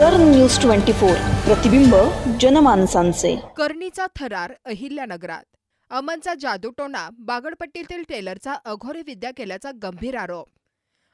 नगर news twenty four. प्रतिबिंब जनमानसांचे. कर्णीचा थरार अहिल्यानगरात. अमनचा जादूटोणा बागडपट्टीतील टेलरचा अघोरी विद्या केल्याचा गंभीर आरोप.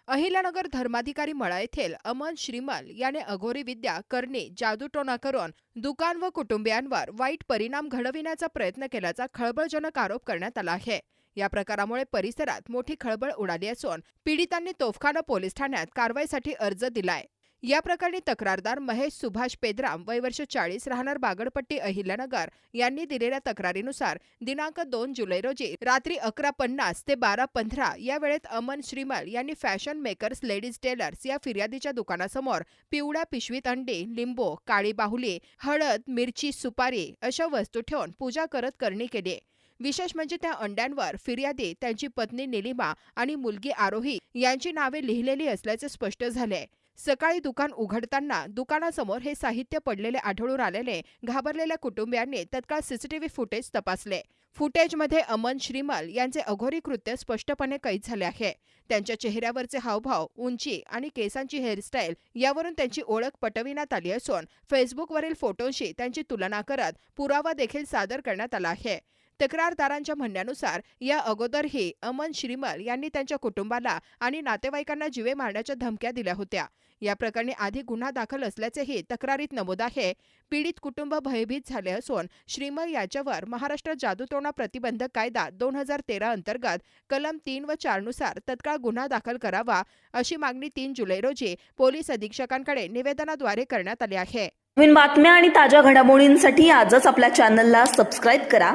अहिल्यानगर धर्माधिकारी मळा येथील अमन श्रीमल याने अघोरी विद्या करणी जादूटोणा करून दुकान व कुटुंबियांवर वाईट परिणाम घडविण्याचा प्रयत्न केल्याचा खळबळजनक आरोप करण्यात आला आहे. या प्रकारामुळे परिसरात मोठी खळबळ उडाली असून पीडितांनी तोफखाना पोलीस ठाण्यात कारवाईसाठी अर्ज दिलाय. या प्रकरणी तक्रारदार महेश सुभाष पेद्राम वय वर्ष चाळीस राहणार बागडपट्टी अहिल्यानगर. यांनी दिलेल्या तक्रारीनुसार दिनांक दोन जुलै रोजी रात्री अकरा पन्नास ते बारा पंधरा या वेळेत अमन श्रीमल यांनी फॅशन मेकर्स लेडीज टेलर्स या फिर्यादीच्या दुकानासमोर पिवळ्या पिशवीत अंडी लिंबू काळी बाहुली हळद मिरची सुपारी अशा वस्तू ठेवून पूजा करत करणी केली. विशेष म्हणजे त्या अंड्यांवर फिर्यादी त्यांची पत्नी निलिमा आणि मुलगी आरोही यांची नावे लिहिलेली असल्याचे स्पष्ट झाले. सकाळी दुकान उघडताना दुकानासमोर हे साहित्य पडलेले आढळून आलेले घाबरलेल्या कुटुंबियांनी तत्काळ सीसीटीव्ही फुटेज तपासले. फुटेजमध्ये अमन श्रीमल यांचे अघोरी कृत्य स्पष्टपणे कैद झाले आहे. त्यांच्या चेहऱ्यावरचे हावभाव उंची आणि केसांची हेअरस्टाईल यावरून त्यांची ओळख पटविण्यात आली असून फेसबुकवरील फोटोंशी त्यांची तुलना करत पुरावा देखील सादर करण्यात आला आहे. तक्रारदारांच्या म्हणण्यानुसार या अगोदरही अमन श्रीमल यांनी त्यांच्या कुटुंबाला आणि नातेवाईकांना जीवे मारण्याच्या धमक्या दिल्या होत्या. या प्रकरणी आधी गुन्हा दाखल असल्याचेही तक्रारीत नमूद आहे. पीडित कुटुंब भयभीत झाले असून श्रीमल याच्यावर महाराष्ट्र जादूटोणा प्रतिबंधक कायदा दोन हजार तेरा अंतर्गत कलम तीन व चारनुसार तत्काळ गुन्हा दाखल करावा अशी मागणी तीन जुलै रोजी पोलीस अधीक्षकांकडे निवेदनाद्वारे करण्यात आली आहे. नवीन बातम्या आणि ताज्या घडामोडींसाठी आजच आपल्या चॅनलला सबस्क्राईब करा.